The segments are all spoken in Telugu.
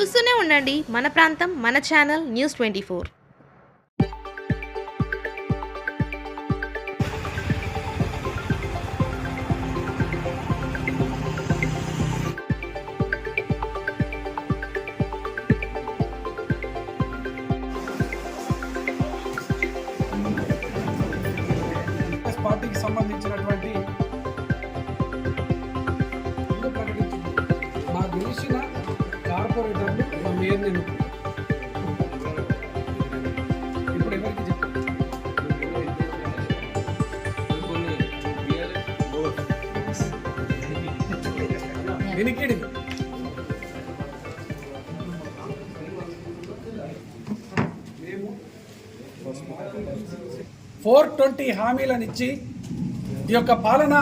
చూస్తూనే ఉండండి. మన ప్రాంతం మన ఛానల్ న్యూస్ ట్వంటీ ఫోర్. పార్టీకి సంబంధించిన ఏంది ఇప్పుడు ఎవరికి ఫోర్ ట్వంటీ హామీలను ఇచ్చి ఈ యొక్క పాలన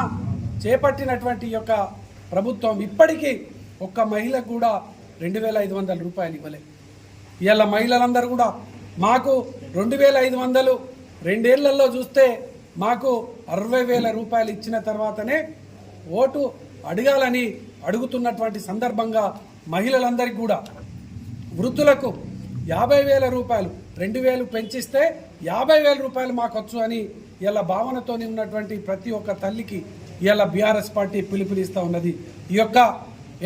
చేపట్టినటువంటి యొక్క ప్రభుత్వం ఇప్పటికీ ఒక్క మహిళ కూడా రెండు వేల ఐదు వందల రూపాయలు ఇవ్వలే. ఇవాళ మహిళలందరూ కూడా మాకు రెండు వేల ఐదు వందలు రెండేళ్ళలో చూస్తే మాకు అరవై వేల రూపాయలు ఇచ్చిన తర్వాతనే ఓటు అడగాలని అడుగుతున్నటువంటి సందర్భంగా మహిళలందరికీ కూడా వృద్ధులకు యాభై వేల రూపాయలు రెండు వేలు పెంచిస్తే యాభై వేల రూపాయలు మాకు వచ్చు అని ఇలా భావనతోని ఉన్నటువంటి ప్రతి ఒక్క తల్లికి ఇలా బీఆర్ఎస్ పార్టీ పిలుపునిస్తూ ఉన్నది. ఈ యొక్క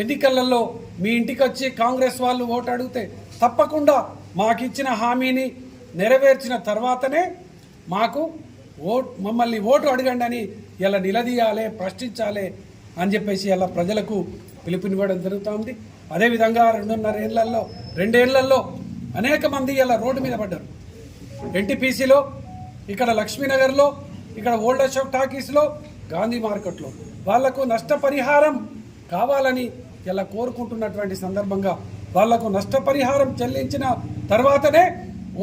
ఎన్నికలలో మీ ఇంటికి వచ్చి కాంగ్రెస్ వాళ్ళు ఓటు అడిగితే తప్పకుండా మాకు ఇచ్చిన హామీని నెరవేర్చిన తర్వాతనే మాకు ఓటు మమ్మల్ని ఓటు అడగండి అని ఇలా నిలదీయాలి ప్రశ్నించాలి అని చెప్పేసి ఇలా ప్రజలకు పిలుపునివ్వడం జరుగుతోంది. అదేవిధంగా రెండున్నర ఏళ్ళలో రెండేళ్ళలో అనేక మంది ఇలా రోడ్డు మీద పడ్డారు. ఎన్టీపీసీలో ఇక్కడ లక్ష్మీనగర్లో ఇక్కడ ఓల్డ్ అశోక్ టాకీస్లో గాంధీ మార్కెట్లో. వాళ్ళకు నష్టపరిహారం కావాలని ఇలా కోరుకుంటున్నటువంటి సందర్భంగా వాళ్ళకు నష్టపరిహారం చెల్లించిన తర్వాతనే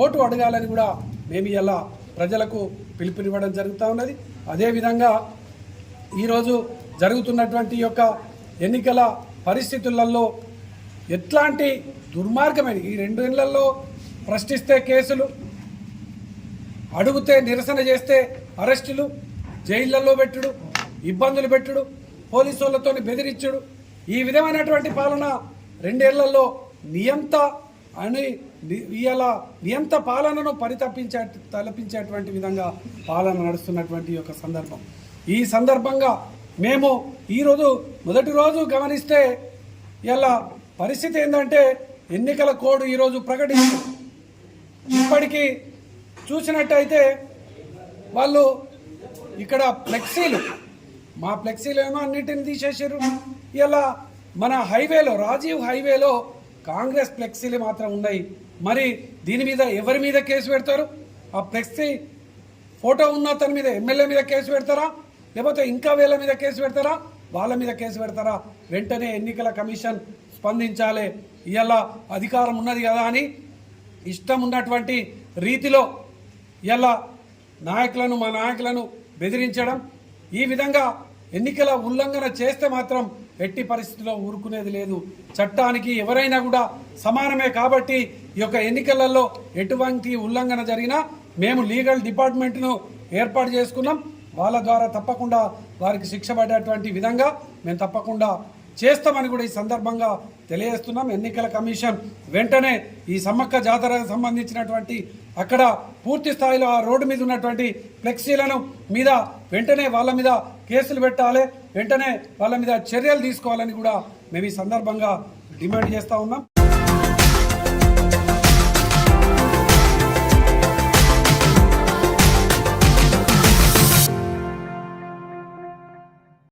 ఓటు అడగాలని కూడా మేము ఇలా ప్రజలకు పిలుపునివ్వడం జరుగుతూ ఉన్నది. అదేవిధంగా ఈరోజు జరుగుతున్నటువంటి యొక్క ఎన్నికల పరిస్థితులలో ఎట్లాంటి దుర్మార్గమైన ఈ రెండు నెలల్లో ప్రశ్నిస్తే కేసులు అడుగుతే నిరసన చేస్తే అరెస్టులు జైళ్ళలో పెట్టుడు ఇబ్బందులు పెట్టుడు పోలీసు వాళ్ళతో బెదిరించుడు ఈ విధమైనటువంటి పాలన రెండేళ్ళలో నియంత అని ఇవాళ నియంత పాలనను పరితపించే తలపించేటువంటి విధంగా పాలన నడుస్తున్నటువంటి ఒక సందర్భం. ఈ సందర్భంగా మేము ఈరోజు మొదటి రోజు గమనిస్తే ఇలా పరిస్థితి ఏంటంటే ఎన్నికల కోడ్ ఈరోజు ప్రకటించారు ఇప్పటికీ చూసినట్టయితే వాళ్ళు ఇక్కడ ఫ్లెక్సీలు మా ఫ్లెక్సీలు ఏమో అన్నిటిని తీసేసారు ఇలా మన హైవేలో రాజీవ్ హైవేలో కాంగ్రెస్ ఫ్లెక్సీలు మాత్రం ఉన్నాయి. మరి దీని మీద ఎవరి మీద కేసు పెడతారు? ఆ ఫ్లెక్సీ ఫోటో ఉన్న అతని మీద ఎమ్మెల్యే మీద కేసు పెడతారా? లేకపోతే ఇంకా వీళ్ళ మీద కేసు పెడతారా? వాళ్ళ మీద కేసు పెడతారా? వెంటనే ఎన్నికల కమిషన్ స్పందించాలి. ఇలా అధికారం ఉన్నది కదా అని ఇష్టం ఉన్నటువంటి రీతిలో ఇలా నాయకులను మా నాయకులను బెదిరించడం ఈ విధంగా ఎన్నికల ఉల్లంఘన చేస్తే మాత్రం ఎట్టి పరిస్థితిలో ఊరుకునేది లేదు. చట్టానికి ఎవరైనా కూడా సమానమే కాబట్టి ఈ యొక్క ఎన్నికలలో ఎటువంటి ఉల్లంఘన జరిగినా మేము లీగల్ డిపార్ట్మెంట్ను ఏర్పాటు చేసుకున్నాం. వాళ్ళ ద్వారా తప్పకుండా వారికి శిక్ష పడేటువంటి విధంగా మేము తప్పకుండా చేస్తామని కూడా ఈ సందర్భంగా తెలియజేస్తున్నాం. ఎన్నికల కమిషన్ వెంటనే ఈ సమ్మక్క జాతరకు సంబంధించినటువంటి అక్కడ పూర్తి స్థాయిలో ఆ రోడ్డు మీద ఉన్నటువంటి ఫ్లెక్సీలను మీద వెంటనే వాళ్ళ మీద కేసులు పెట్టాలి. వెంటనే వాళ్ళ మీద చర్యలు తీసుకోవాలని కూడా మేము ఈ సందర్భంగా డిమాండ్ చేస్తూ ఉన్నాం.